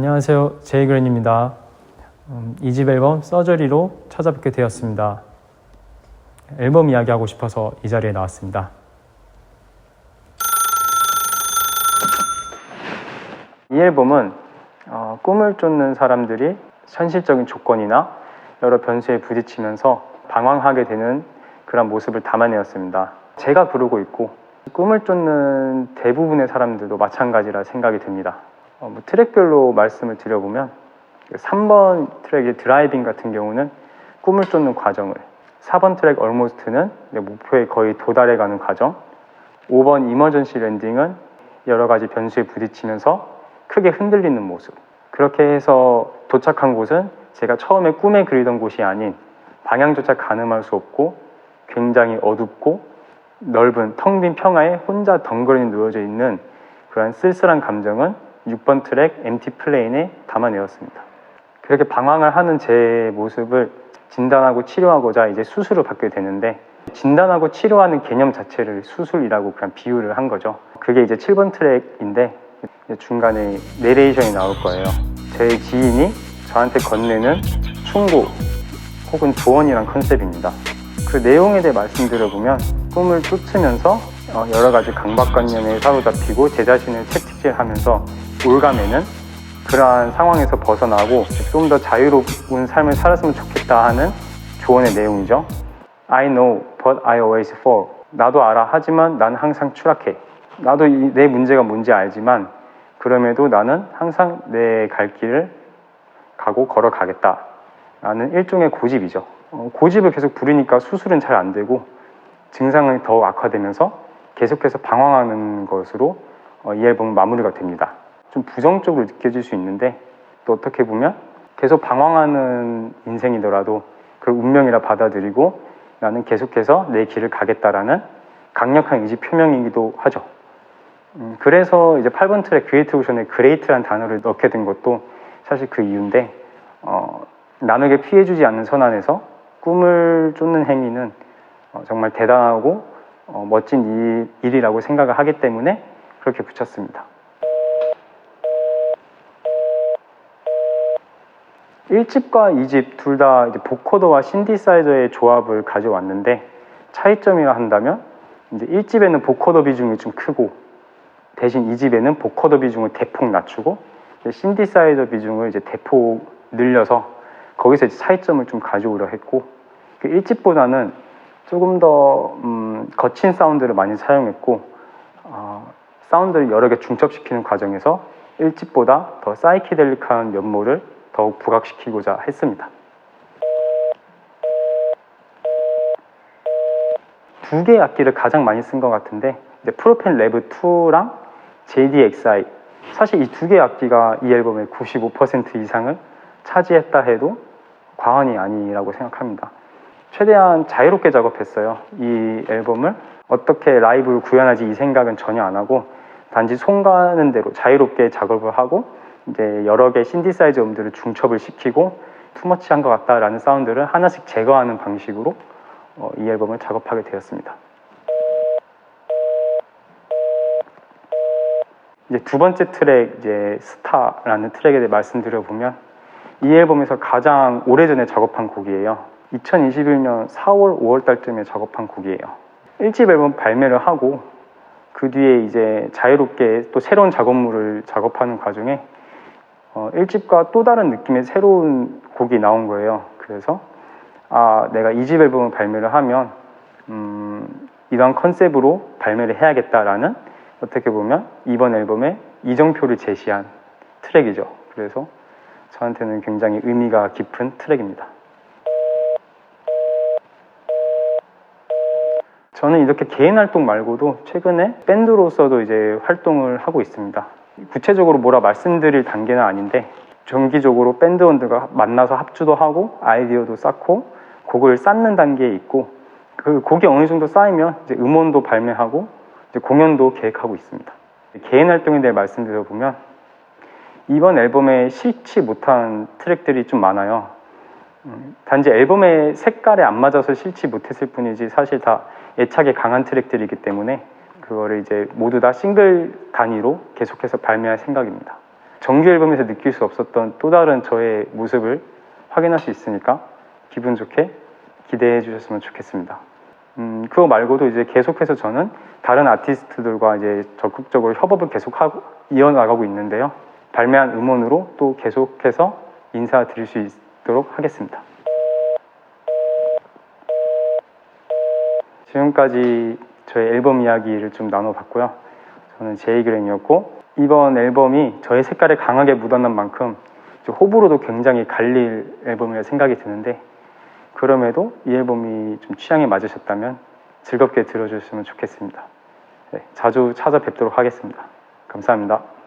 안녕하세요. 제이 그랜입니다. 음, 이집 앨범 서저리로 찾아뵙게 되었습니다. 앨범 이야기하고 싶어서 이 자리에 나왔습니다. 이 앨범은 어, 꿈을 쫓는 사람들이 현실적인 조건이나 여러 변수에 부딪히면서 방황하게 되는 그런 모습을 담아내었습니다. 제가 부르고 있고 꿈을 쫓는 대부분의 사람들도 마찬가지라 생각이 듭니다. 어, 뭐 트랙별로 말씀을 드려보면 3번 트랙의 드라이빙 같은 경우는 꿈을 쫓는 과정을 4번 트랙 얼모스트는 목표에 거의 도달해가는 과정 5번 이머전시 랜딩은 여러 가지 변수에 부딪히면서 크게 흔들리는 모습. 그렇게 해서 도착한 곳은 제가 처음에 꿈에 그리던 곳이 아닌 방향조차 가늠할 수 없고 굉장히 어둡고 넓은 텅 빈 평화에 혼자 덩그러니 누워져 있는 그러한 쓸쓸한 감정은 6번 트랙 MT 플레인에 담아내었습니다. 그렇게 방황을 하는 제 모습을 진단하고 치료하고자 이제 수술을 받게 되는데 진단하고 치료하는 개념 자체를 수술이라고 그냥 비유를 한 거죠. 그게 이제 7번 트랙인데 중간에 내레이션이 나올 거예요. 제 지인이 저한테 건네는 충고 혹은 조언이란 컨셉입니다. 그 내용에 대해 말씀드려보면 꿈을 쫓으면서 어, 여러 가지 강박관념에 사로잡히고 제 자신을 채 찍질하면서 올가매는 그러한 상황에서 벗어나고 좀 더 자유로운 삶을 살았으면 좋겠다 하는 조언의 내용이죠. I know, but I always fall. 나도 알아. 하지만 난 항상 추락해. 나도 이- 내 문제가 뭔지 알지만 그럼에도 나는 항상 내 갈 길을 가고 걸어가겠다. 라는 일종의 고집이죠. 어, 고집을 계속 부리니까 수술은 잘 안 되고 증상이 더 악화되면서 계속해서 방황하는 것으로 어, 이 앨범은 마무리가 됩니다. 좀 부정적으로 느껴질 수 있는데 또 어떻게 보면 계속 방황하는 인생이더라도 그걸 운명이라 받아들이고 나는 계속해서 내 길을 가겠다라는 강력한 의지 표명이기도 하죠. 음, 그래서 이제 8번 트랙 크리에이트 오션에 그레이트라는 단어를 넣게 된 것도 사실 그 이유인데 어, 남에게 피해주지 않는 선안에서 꿈을 쫓는 행위는 어, 정말 대단하고 어, 멋진 일, 일이라고 생각을 하기 때문에 그렇게 붙였습니다. 1집과 2집 둘 다 보코더와 신디사이저의 조합을 가져왔는데 차이점이라 한다면 이제 1집에는 보코더 비중이 좀 크고 대신 2집에는 보코더 비중을 대폭 낮추고 신디사이저 비중을 이제 대폭 늘려서 거기서 차이점을 좀 가져오려 했고 그 1집보다는 조금 더 음, 거친 사운드를 많이 사용했고 어, 사운드를 여러 개 중첩시키는 과정에서 1집보다 더 사이키델릭한 면모를 더욱 부각시키고자 했습니다. 두 개의 악기를 가장 많이 쓴 것 같은데 프로펜 레브 2랑 JDXI 사실 이 두 개의 악기가 이 앨범의 95% 이상을 차지했다 해도 과언이 아니라고 생각합니다. 최대한 자유롭게 작업했어요. 이 앨범을 어떻게 라이브로 구현하지 이 생각은 전혀 안 하고 단지 손 가는 대로 자유롭게 작업을 하고 이제 여러 개 신디사이저 음들을 중첩을 시키고 투머치한 것 같다라는 사운드를 하나씩 제거하는 방식으로 어, 이 앨범을 작업하게 되었습니다. 이제 두 번째 트랙 이제 스타라는 트랙에 대해 말씀드려 보면 이 앨범에서 가장 오래전에 작업한 곡이에요. 2021년 4월 5월 달쯤에 작업한 곡이에요. 1집 앨범 발매를 하고 그 뒤에 이제 자유롭게 또 새로운 작업물을 작업하는 과정에 어, 1집과 또 다른 느낌의 새로운 곡이 나온 거예요. 그래서 아 내가 2집 앨범을 발매를 하면 음, 이런 컨셉으로 발매를 해야겠다라는 어떻게 보면 이번 앨범의 이정표를 제시한 트랙이죠. 그래서 저한테는 굉장히 의미가 깊은 트랙입니다. 저는 이렇게 개인 활동 말고도 최근에 밴드로서도 이제 활동을 하고 있습니다. 구체적으로 뭐라 말씀드릴 단계는 아닌데 정기적으로 밴드원들과 만나서 합주도 하고 아이디어도 쌓고 곡을 쌓는 단계에 있고 그 곡이 어느 정도 쌓이면 이제 음원도 발매하고 이제 공연도 계획하고 있습니다. 개인 활동에 대해 말씀드려 보면 이번 앨범에 실지 못한 트랙들이 좀 많아요. 음, 단지 앨범의 색깔에 안 맞아서 실지 못했을 뿐이지 사실 다 애착이 강한 트랙들이기 때문에 그거를 이제 모두 다 싱글 단위로 계속해서 발매할 생각입니다. 정규 앨범에서 느낄 수 없었던 또 다른 저의 모습을 확인할 수 있으니까 기분 좋게 기대해 주셨으면 좋겠습니다. 음, 그거 말고도 이제 계속해서 저는 다른 아티스트들과 이제 적극적으로 협업을 계속하고 이어나가고 있는데요. 발매한 음원으로 또 계속해서 인사드릴 수 있 도록 하겠습니다. 지금까지 저의 앨범 이야기를 좀 나눠봤고요. 저는 제이그램이었고 이번 앨범이 저의 색깔에 강하게 묻어난 만큼 좀 호불호도 굉장히 갈릴 앨범이라 생각이 드는데 그럼에도 이 앨범이 좀 취향에 맞으셨다면 즐겁게 들어주셨으면 좋겠습니다. 네, 자주 찾아뵙도록 하겠습니다. 감사합니다.